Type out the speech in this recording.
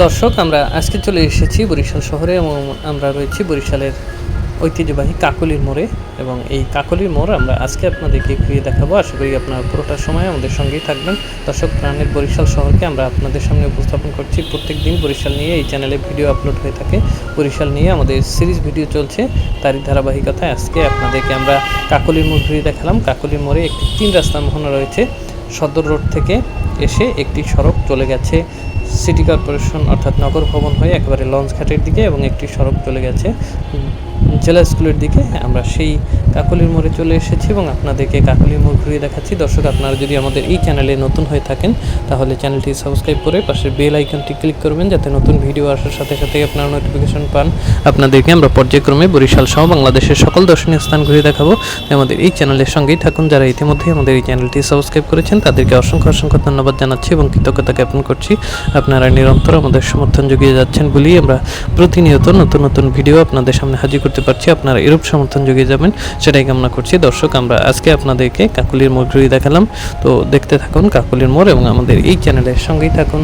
দর্শক, আমরা আজকে চলে এসেছি বরিশাল শহরে এবং আমরা রয়েছি বরিশালের ঐতিহ্যবাহী কাকলির মোড়ে এবং এই কাকলির মোড় আমরা আজকে আপনাদেরকে ঘুরিয়ে দেখাবো। আশা করি আপনারা পুরোটা সময় আমাদের সঙ্গেই থাকবেন। দর্শক, প্রাণের বরিশাল শহরকে আমরা আপনাদের সামনে উপস্থাপন করছি। প্রত্যেক দিন বরিশাল নিয়ে এই চ্যানেলে ভিডিও আপলোড হয়ে থাকে। বরিশাল নিয়ে আমাদের সিরিজ ভিডিও চলছে। তারই ধারাবাহিকতায় আজকে আপনাদেরকে আমরা কাকলির মোড় ঘুরিয়ে দেখালাম। কাকলির মোড়ে একটি তিন রাস্তা মোহনা রয়েছে। সদর রোড থেকে এসে একটি সড়ক চলে গেছে সিটি কর্পোরেশন অর্থাৎ নগর ভবন হয়ে একেবারে লঞ্চ ঘাটের দিকে এবং একটি সড়ক চলে গেছে জেলা স্কুলের দিকে আমরা সেই কাকলির মোড়ে চলে এসেছি এবং আপনাদেরকে কাকলির মোড় ঘুরিয়ে দেখাচ্ছি। দর্শক, আপনারা যদি আমাদের এই চ্যানেলে নতুন হয়ে থাকেন, তাহলে চ্যানেলটি সাবস্ক্রাইব করে পাশের বেল আইকনটি ক্লিক করবেন যাতে নতুন ভিডিও আসার সাথে সাথে আপনারা নোটিফিকেশন পান। আপনাদেরকে আমরা পর্যায়ক্রমে বরিশাল সহ বাংলাদেশের সকল দর্শনীয় স্থান ঘুরে দেখাবো। আমাদের এই চ্যানেলের সঙ্গেই থাকুন। যারা ইতিমধ্যে আমাদের এই চ্যানেলটি সাবস্ক্রাইব করেছেন, তাদেরকে অসংখ্য অসংখ্য ধন্যবাদ জানাচ্ছি এবং কৃতজ্ঞতা জ্ঞাপন করছি। আপনারা নিরন্তর আমাদের সমর্থন জুগিয়ে যাচ্ছেন বলেই আমরা প্রতিনিয়ত নতুন নতুন ভিডিও আপনাদের সামনে হাজির করতে পারছি আপনারা এরূপ সমর্থন জুগিয়ে যাবেন, সেটাই কামনা করছি। দর্শক, আমরা আজকে আপনাদেরকে কাকুলির মোড় ঘুরিয়ে দেখালাম। তো দেখতে থাকুন কাকুলির মোড় এবং আমাদের এই চ্যানেলের সঙ্গেই থাকুন।